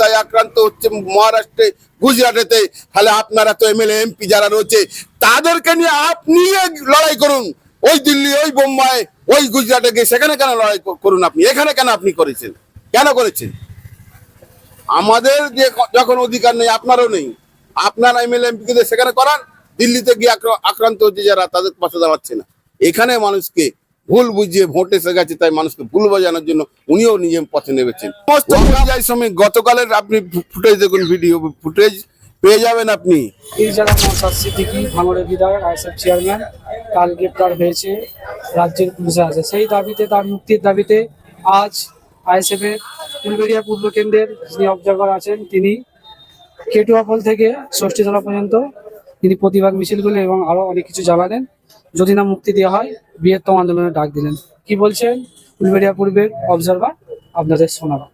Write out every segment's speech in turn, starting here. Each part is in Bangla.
সমস্যায় আক্রান্ত হচ্ছে মহারাষ্ট্রে, গুজরাটেতে। তাহলে আপনারা তো এমএলএ, এমপি যারা রয়েছে, তাদেরকে নিয়ে আপনি লড়াই করুন। ওই দিল্লি, ওই বোম্বাই, ওই গুজরাটে গিয়ে সেখানে কেন লড়াই করুন আপনি? এখানে কেন আপনি করেছেন? কেন করেছেন? আমাদের যে যখন অধিকার নেই, আপনারও নেই। আপনার এমএলএ, এমপিকে সেখানে করান। দিল্লিতে গিয়ে আক্র- আক্রান্ত হচ্ছে যারা, তাদের পাশে দাঁড়াচ্ছে না। এখানে মানুষকে ভুল বুঝিয়ে ভোট এসে গেছে তাই মানুষকে ভুল বোঝানোর জন্য উনিও নিজে পথে নেমেছেন। সমস্ত পর্যায় শ্রমিক গতকালের আপনি ফুটেজ দেখুন ভিডিও ফুটেজ পেয়ে যাবেন আপনি। এই যারা নওশাদ সিদ্দিকি ভাঙড়ের বিধায়ক আইএসএফ চেয়ারম্যান কাল গ্রেপ্তার হয়েছে রাজ্যের পুলিশে আছে সেই দাবিতে তার মুক্তির দাবিতে আজ আইএসএফ এর ফুলবেড়িয়া পূর্ব কেন্দ্রের যিনি অবজারভার আছেন তিনি কেটুয়াপল থেকে ষষ্ঠীতলা পর্যন্ত তিনি প্রতিবাদ মিছিল করলেন এবং আরও অনেক কিছু জানালেন। যদি না মুক্তি দেওয়া হয়, বৃহত্তম আন্দোলনের ডাক দিলেন। কি বলছেন? ফুলবেড়িয়া পূর্বের অবজারভার আপনাদের শোনাবো।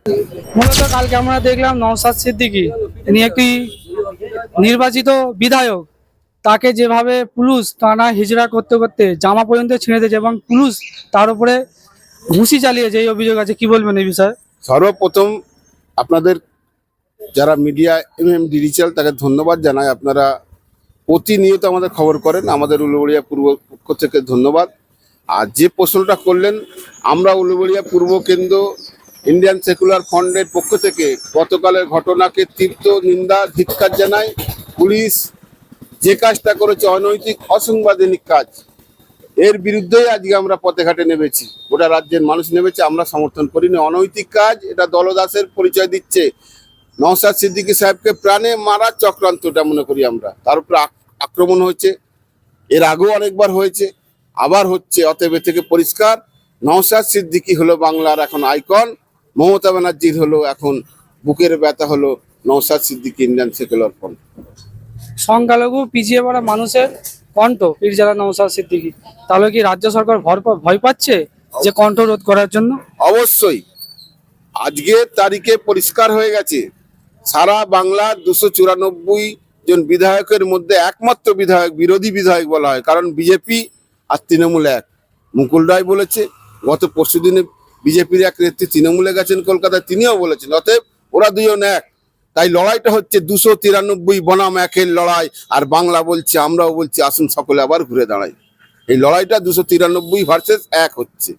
মূলত কালকে আমরা দেখলাম নওশাদ সিদ্দিকি, তিনি একটি নির্বাচিত বিধায়ক। তাকে যেভাবে পুলিশ টানা হিজড়া করতে করতে জামা পর্যন্ত ছিঁড়ে দিয়েছে এবং পুলিশ তার উপরে ঘুষি চালিয়েছে এই অভিযোগ আছে, কি বলবেন এই বিষয়ে? সর্বপ্রথম আপনাদের যারা মিডিয়া এম এম ডিজিটাল তাকে ধন্যবাদ জানাই। আপনারা প্রতিনিয়ত আমাদের খবর করেন। আমাদের উলুবড়িয়া পূর্ব পক্ষ থেকে ধন্যবাদ। আর যে প্রশ্নটা করলেন, আমরা উলুবড়িয়া পূর্ব কেন্দ্র ইন্ডিয়ান সেকুলার ফান্ডের পক্ষ থেকে গতকালের ঘটনাকে তীব্র নিন্দা ধিক্কার জানাই পুলিশ। যে কাজটা করেছে অনৈতিক, অসাংবিধানিক কাজ, এর বিরুদ্ধেই আজকে আমরা পথে ঘাটে নেমেছি। গোটা রাজ্যের মানুষ নেমেছে, আমরা সমর্থন করিনি। অনৈতিক কাজ, এটা দলদাসের পরিচয় দিচ্ছে। নওসাদ সিদ্দিকী সাহেবকে প্রাণে মারার চক্রান্তটা মনে করি আমরা। তার উপরে আক্রমণ হয়েছে। এর আগেও অনেকবার হয়েছে আবার হচ্ছে অতএব থেকে পরিষ্কার। নওসাদ সিদ্দিকি হলো বাংলার এখন আইকন মমতা ব্যানার্জির হলো এখন বুকের ব্যথা হলো Naushad Siddiqui Indian secular front সংখ্যালঘু পিছিয়ে পড়া মানুষের কণ্ঠ পীরজাদা নওশাদ সিদ্দিকি। তাহলে কি রাজ্য সরকার ভয় পাচ্ছে যে কণ্ঠ রোধ করার জন্য? অবশ্যই। আজকের তারিখে পরিষ্কার হয়ে গেছে। সারা বাংলার দুশো চুরানব্বই জন বিধায়কের মধ্যে একমাত্র বিধায়ক, বিরোধী বিধায়ক বলা হয়। কারণ বিজেপি আর তৃণমূল এক। মুকুল রায় বলেছে, গত পরশু দিনে বিজেপির এক নেত্রী তৃণমূলে গেছেন কলকাতায়, তিনিও বলেছেন, অতএব ওরা দুজন এক। তাই লড়াইটা হচ্ছে দুশো তিরানব্বই বনাম একের লড়াই, আর বাংলা বলছে, আমরাও বলছি, আসুন সকলে আবার ঘুরে দাঁড়াই। এই লড়াইটা দুশো তিরানব্বই ভার্সেস এক হচ্ছে।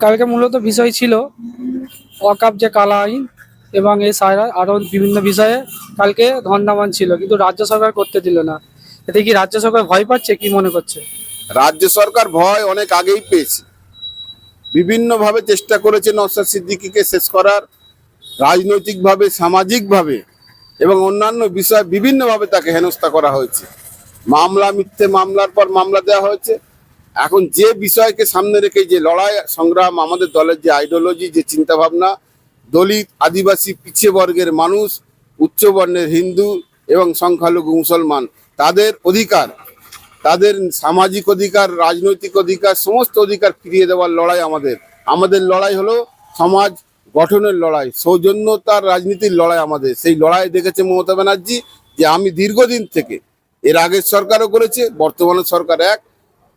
কালকে মূলত বিষয় ছিল ওয়াকাপ যে কালা আইন এবং এই সায়রা আরও বিভিন্ন বিষয়ে কালকে ধন্দামান ছিল, কিন্তু রাজ্য সরকার করতে দিল না। এতে কি রাজ্য সরকার ভয় পাচ্ছে, কি মনে করছে? রাজ্য সরকার ভয় অনেক আগেই পেয়েছে। বিভিন্নভাবে চেষ্টা করেছে নওশাদ সিদ্দিকিকে শেষ করার, রাজনৈতিকভাবে, সামাজিকভাবে এবং অন্যান্য বিষয় বিভিন্নভাবে তাকে হেনস্থা করা হয়েছে। মামলা, মিথ্যে মামলার পর মামলা দেওয়া হয়েছে। এখন যে বিষয়কে সামনে রেখে যে লড়াই, সংগ্রাম, আমাদের দলের যে আইডিওলজি যে চিন্তাভাবনা দলিত, আদিবাসী পিছিয়ে বর্গের মানুষ, উচ্চবর্ণের হিন্দু এবং সংখ্যালঘু মুসলমান। তাদের অধিকার, তাদের সামাজিক অধিকার, রাজনৈতিক অধিকার, সমস্ত অধিকার ফিরিয়ে দেওয়ার লড়াই আমাদের। আমাদের লড়াই হলো সমাজ গঠনের লড়াই, সৌজন্যতার রাজনীতির লড়াই আমাদের। সেই লড়াই দেখেছে মমতা ব্যানার্জি যে আমি দীর্ঘদিন থেকে, এর আগের সরকারও করেছে, বর্তমানে সরকার এক।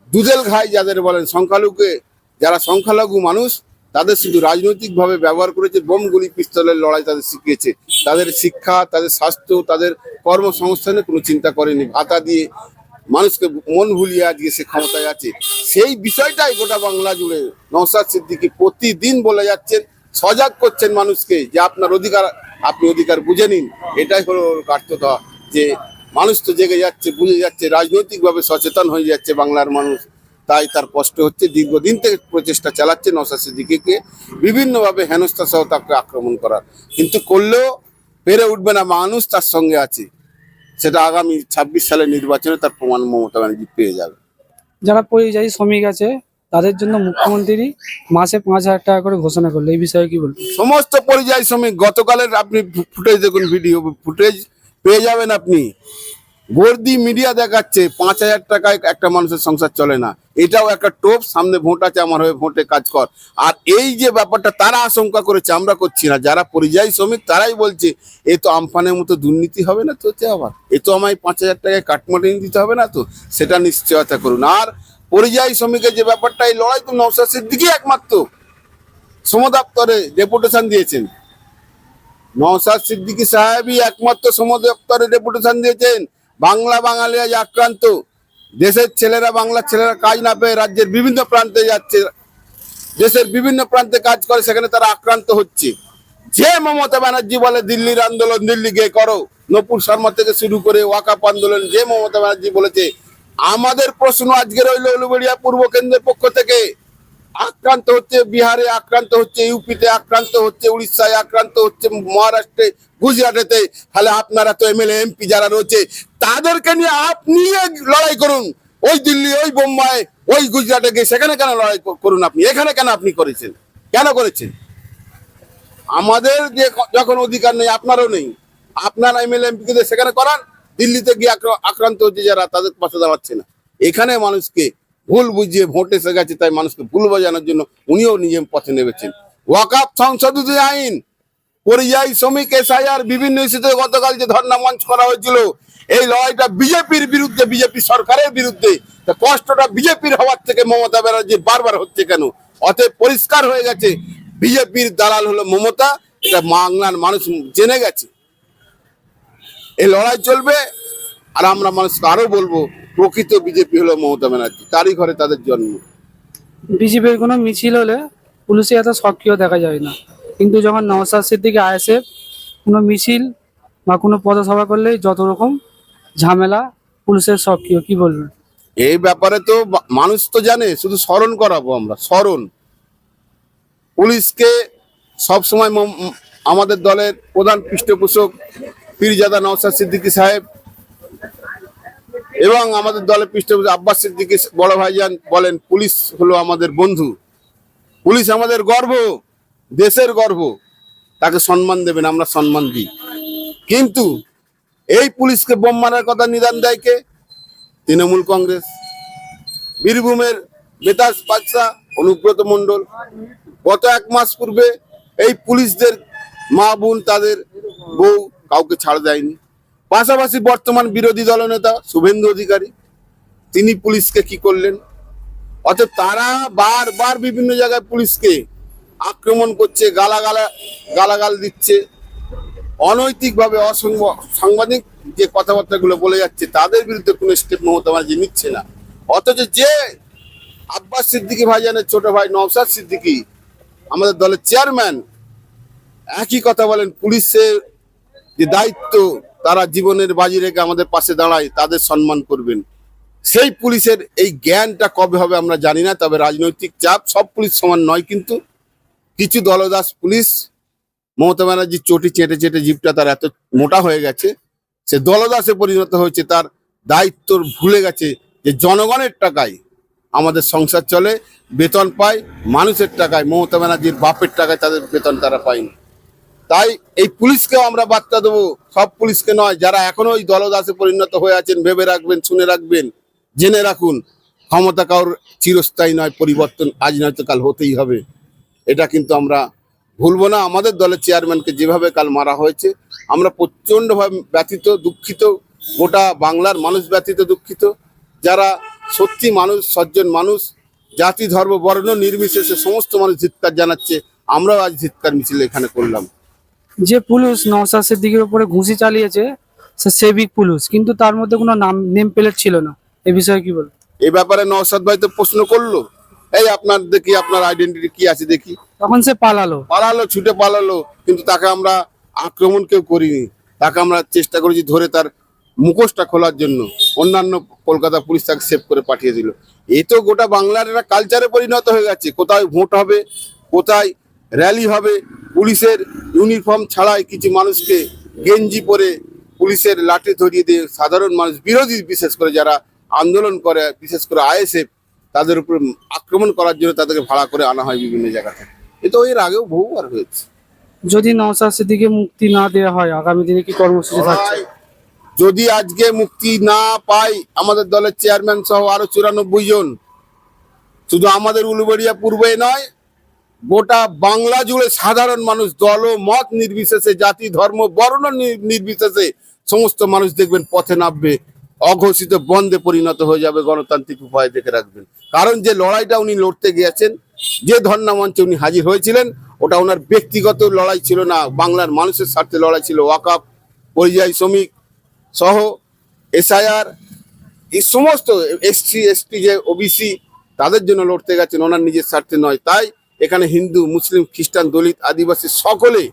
দুধেল ঘাই যাদের বলেন, সংখ্যালঘুকে, যারা সংখ্যালঘু মানুষ তাদের শুধু রাজনৈতিকভাবে ব্যবহার করেছে, বোমগুলি পিস্তলের লড়াই তাদের শিখিয়েছে। তাদের শিক্ষা, তাদের স্বাস্থ্য, তাদের কর্মসংস্থানে কোনো চিন্তা করেনি। ভাতা দিয়ে মানুষকে মন ভুলিয়ে আজকে সে ক্ষমতায় আছে। সেই বিষয়টাই গোটা বাংলা জুড়ে নওশাদ সিদ্দিকী প্রতিদিন বলে যাচ্ছেন, সজাগ করছেন মানুষকে যে আপনার অধিকার, আপনি অধিকার বুঝে নিন। এটাই হলো কার্যতা যে মানুষ তো জেগে যাচ্ছে, বুঝে যাচ্ছে, রাজনৈতিকভাবে সচেতন হয়ে যাচ্ছে বাংলার মানুষ। তাই তার কষ্ট হচ্ছে দীর্ঘদিন থেকে প্রচেষ্টা চালাচ্ছে নওশাদ সিদ্দিকীকে বিভিন্নভাবে হেনস্থা সহ তাকে আক্রমণ করার। কিন্তু করলেও পেরে উঠবে না মানুষ তার সঙ্গে আছে। সেটা আগামী ছাব্বিশ সালের নির্বাচনে তার প্রমাণ মমতা ব্যানার্জি পেয়ে যাবে। যারা পরিযায়ী শ্রমিক আছে তাদের জন্য মুখ্যমন্ত্রী মাসে পাঁচ হাজার টাকা করে ঘোষণা করল। এই বিষয়ে কি বলবেন? সমস্ত পরিযায়ী শ্রমিক গতকালের আপনি ফুটেজ দেখুন ভিডিও ফুটেজ পেয়ে যাবেন আপনি। বর্দি মিডিয়া দেখাচ্ছে, পাঁচ হাজার টাকায় একটা মানুষের সংসার চলে না। এটাও একটা টোপ, সামনে ভোট আছে, আমার হয়ে ভোটে কাজ কর। আর এই যে ব্যাপারটা তারা আশঙ্কা করেছে, আমরা করছি না। যারা পরিযায়ী শ্রমিক, তারাই বলছে, এ তো আমফানের মতো দুর্নীতি হবে না তো আবার? এ তো আমায় পাঁচ হাজার টাকায় কাটমাটি দিতে হবে না তো? সেটা নিশ্চয়তা করুন। আর পরিযায়ী শ্রমিকের যে ব্যাপারটা, এই লড়াই তো নৌসাদ সিদ্দিকই একমাত্র। শ্রম দপ্তরে ডেপুটেশন দিয়েছেন। নওসাদ সিদ্দিকী সাহেবই একমাত্র সমুদ্র দপ্তরে ডেপুটেশন দিয়েছেন। বাংলা বাঙালি আজ আক্রান্ত, দেশের ছেলেরা বাংলার ছেলেরা কাজ না পেয়ে রাজ্যের বিভিন্ন প্রান্তে যাচ্ছে, দেশের বিভিন্ন প্রান্তে কাজ করে, সেখানে তারা আক্রান্ত হচ্ছে। যে মমতা ব্যানার্জি বলে, দিল্লির আন্দোলন দিল্লি গিয়ে করো, নপুর শর্মা থেকে শুরু করে ওয়াকাপ আন্দোলন, যে মমতা ব্যানার্জি বলেছে, আমাদের প্রশ্ন আজকে রইল উলুবেড়িয়া পূর্ব কেন্দ্রের পক্ষ থেকে। আক্রান্ত হচ্ছে বিহারে, আক্রান্ত হচ্ছে ইউপিতে, আক্রান্ত হচ্ছে উড়িষ্যায়, আক্রান্ত হচ্ছে মহারাষ্ট্রে গুজরাটেতে, তাহলে আপনারা তো এমএলএ এমপি যারা রয়েছে, তাদেরকে নিয়ে আপনি লড়াই করুন। ওই দিল্লি, ওই বোম্বাই, ওই গুজরাটে গিয়ে সেখানে কেন লড়াই করুন আপনি? এখানে কেন আপনি করেছেন? কেন করেছেন? আমাদের যে যখন অধিকার নেই, আপনারও নেই। আপনার এমএলএ এমপি সেখানে করান। দিল্লিতে গিয়ে আক্র- আক্রান্ত হচ্ছে যারা, তাদের পাশে দাঁড়াচ্ছে না। এখানে মানুষকে ভুল বুঝিয়ে ভোট এসে গেছে, তাই মানুষকে ভুল বোঝানোর জন্য উনিও নিজে পথে নেমেছেন। ওয়াকাপ সংশোধিত আইন পরিযায়ী শ্রমিক এসআইআর বিভিন্ন ইস্যুতে গতকাল যে ধর্ণা মঞ্চ করা হয়েছিল, এই লড়াইটা বিজেপির বিরুদ্ধে, বিজেপি সরকারের বিরুদ্ধে। তা কষ্টটা বিজেপির হওয়ার থেকে মমতা ব্যানার্জি বারবার হচ্ছে কেন? অতএব পরিষ্কার হয়ে গেছে, বিজেপির দালাল হলো মমতা, এটা বাংলার মানুষ জেনে গেছে। এই লড়াই চলবে, আর আমরা মানুষকে আরও বলব, প্রকৃত বিজেপি হলো মমতা ব্যানার্জি, তারই ঘরে তাদের জন্ম। বিজেপির কোনো মিছিল হলে পুলিশে এত সক্রিয় দেখা যায় না। কিন্তু যখন নওসাদ সিদ্দিকি, আইএসএফ কোনো মিছিল বা কোনো পদসভা করলেই যত রকম ঝামেলা পুলিশের সক্রিয় কি বলবেন এই ব্যাপারে তো মানুষ তো জানে, শুধু স্মরণ করাবো আমরা, স্মরণ। পুলিশকে সবসময় আমাদের দলের প্রধান পৃষ্ঠপোষক পীরজাদা নওসাদ সিদ্দিকী সাহেব এবং আমাদের দলের পৃষ্ঠপোষক আব্বাস সিদ্দিকী বড় ভাইজান বলেন, পুলিশ হলো আমাদের বন্ধু। পুলিশ আমাদের গর্ব। দেশের গর্ব, তাকে সম্মান দেবেন, আমরা সম্মান দিই। কিন্তু এই পুলিশকে বোম মারার কথা নিদান দেয় কে? তৃণমূল কংগ্রেস। বীরভূমের বেতাজ বাদশা অনুব্রত মণ্ডল। গত এক মাস পূর্বে এই পুলিশদের মা বোন, তাদের বউ কাউকে ছাড় দেয়নি পাশাপাশি বর্তমান বিরোধী দলনেতা শুভেন্দু অধিকারী, তিনি পুলিশকে কি করলেন? অতএব তারা বারবার বিভিন্ন জায়গায় পুলিশকে আক্রমণ করছে, গালাগালা, গালাগাল দিচ্ছে। অনৈতিকভাবে অসংব, সাংবাদিক যে কথাবার্তাগুলো বলে যাচ্ছে, তাদের বিরুদ্ধে কোনো স্টেপ মমতা ব্যানার্জি নিচ্ছে না। অথচ যে আব্বাস সিদ্দিকী ভাইজানের ছোট ভাই নওসাদ সিদ্দিকি, আমাদের দলের চেয়ারম্যান, একই কথা বলেন, পুলিশের যে দায়িত্ব, তারা জীবনের বাজি রেখে আমাদের পাশে দাঁড়ায়, তাদের সম্মান করবেন। সেই পুলিশের এই জ্ঞানটা কবে হবে আমরা জানি না, তবে রাজনৈতিক চাপ সব পুলিশ সমান নয় কিন্তু কিছু দলদাস পুলিশ, মমতা ব্যানার্জির চটি চেটে চেটে জিপটা তার এত মোটা হয়ে গেছে, সে দলদাসে পরিণত হয়েছে, তার দায়িত্ব ভুলে গেছে যে জনগণের টাকায় আমাদের সংসার চলে, বেতন পায়, মানুষের টাকায়, মমতা ব্যানার্জির বাপের টাকায় তাদের বেতন তারা পায়নি। তাই এই পুলিশকেও আমরা বার্তা দেবো, সব পুলিশকে নয়, যারা এখনও ওই দলদাসে পরিণত হয়ে আছেন, ভেবে রাখবেন, শুনে রাখবেন, জেনে রাখুন, ক্ষমতা কারোর চিরস্থায়ী নয়, পরিবর্তন আজ নয়তো কাল হতেই হবে। এটা কিন্তু আমরা ভুলবো না। আমাদের দলের চেয়ারম্যানকে যেভাবে কাল মারা হয়েছে আমরা প্রচণ্ডভাবে ব্যথিত দুঃখিত। গোটা বাংলার মানুষ ব্যথিত দুঃখিত। যারা সত্যি মানুষ সজ্জন মানুষ জাতি ধর্ম বর্ণ নির্বিশেষে সমস্ত মানুষ ধিৎকার জানাচ্ছে আমরাও আজ ধিৎকার মিছিল এখানে করলাম। যে পুলিশ নওসাদ সিদ্দিকির উপরে ঘুষি চালিয়েছে সে সেবিক পুলিশ কিন্তু তার মধ্যে কোনো নাম নেম প্লেট ছিল না। এ বিষয়ে কি বলবেন এ ব্যাপারে নওসাদ ভাই তো প্রশ্ন করল। এই আপনার দেখি আপনার আইডেন্টিটি কি আছে দেখি। তখন সে পালালো। পালালো ছুটে পালালো কিন্তু তাকে আমরা আক্রমণ কেউ করিনি। তাকে আমরা চেষ্টা করেছি ধরে তার মুখোশটা খোলার জন্য। অন্যান্য কলকাতা পুলিশ তাকে সেভ করে পাঠিয়ে দিল। এ তো গোটা বাংলার একটা কালচারে পরিণত হয়ে গেছে। কোথায় ভোট হবে কোথায় র্যালি হবে পুলিশের ইউনিফর্ম ছাড়াই কিছু মানুষকে গেঞ্জি পরে পুলিশের লাঠি ধরিয়ে দিয়ে সাধারণ মানুষ বিরোধী বিশেষ করে যারা আন্দোলন করে বিশেষ করে আইএসএফ তাদের উপর আক্রমণ করার জন্য তাদেরকে ভাড়া করে আনা হয় বিভিন্ন জায়গা থেকে। এ তো এর আগেও বহুবার হয়েছে। যদি নওসাদ সিদ্দিকি মুক্তি না দেওয়া হয় আগামী দিনে কি কর্মসূচি থাকছে? যদি আজকে মুক্তি না পাই আমাদের দলের চেয়ারম্যান সহ আরও চুরানব্বই জন। শুধু আমাদের উলুবেড়িয়া পূর্বে নয় গোটা বাংলা জুড়ে সাধারণ মানুষ দল ও মত নির্বিশেষে জাতি ধর্ম বর্ণ নির্বিশেষে সমস্ত মানুষ দেখবেন পথে নামবে। অঘোষিত বন্ধে পরিণত হয়ে যাবে গণতান্ত্রিক উপায় দেখে রাখবেন। কারণ যে লড়াইটা উনি লড়তে গিয়েছেন, যে ধর্ণা মঞ্চে উনি হাজির হয়েছিলেন, ওটা ওনার ব্যক্তিগত লড়াই ছিল না, বাংলার মানুষের স্বার্থে লড়াই ছিল ওয়াকাপ পরিযায়ী শ্রমিক সহ, এসআইআর, এই সমস্ত এসসি, এসটি যে ওবিসি, তাদের জন্য লড়তে গেছেন, ওনার নিজের স্বার্থে নয়। তাই এখানে হিন্দু, মুসলিম, খ্রিস্টান, দলিত, আদিবাসী সকলে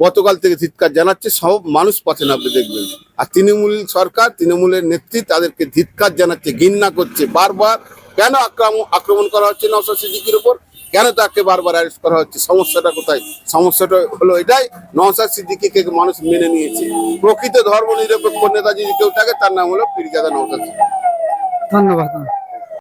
গতকাল থেকে ধিৎকার জানাচ্ছে, সব মানুষ পথে নামতে দেখবেন। আর তৃণমূল সরকার, তৃণমূলের নেত্রী তাদেরকে ধিৎকার জানাচ্ছে, ঘৃণা করছে, বারবার কেন আক্রমণ আক্রমণ করা হচ্ছে নওশাদ সিদ্দিকির উপর? কেন তাকে বারবার অ্যারেস্ট করা হচ্ছে? সমস্যাটা কোথায়? সমস্যাটা হলো এটাই। নওশাদ সিদ্দিকিকে মানুষ মেনে নিয়েছে। প্রকৃত ধর্ম নিরপেক্ষ নেতা যদি কেউ থাকে, তার নাম হলো পীরজাদা নওশাদ সিদ্দিকী। ধন্যবাদ।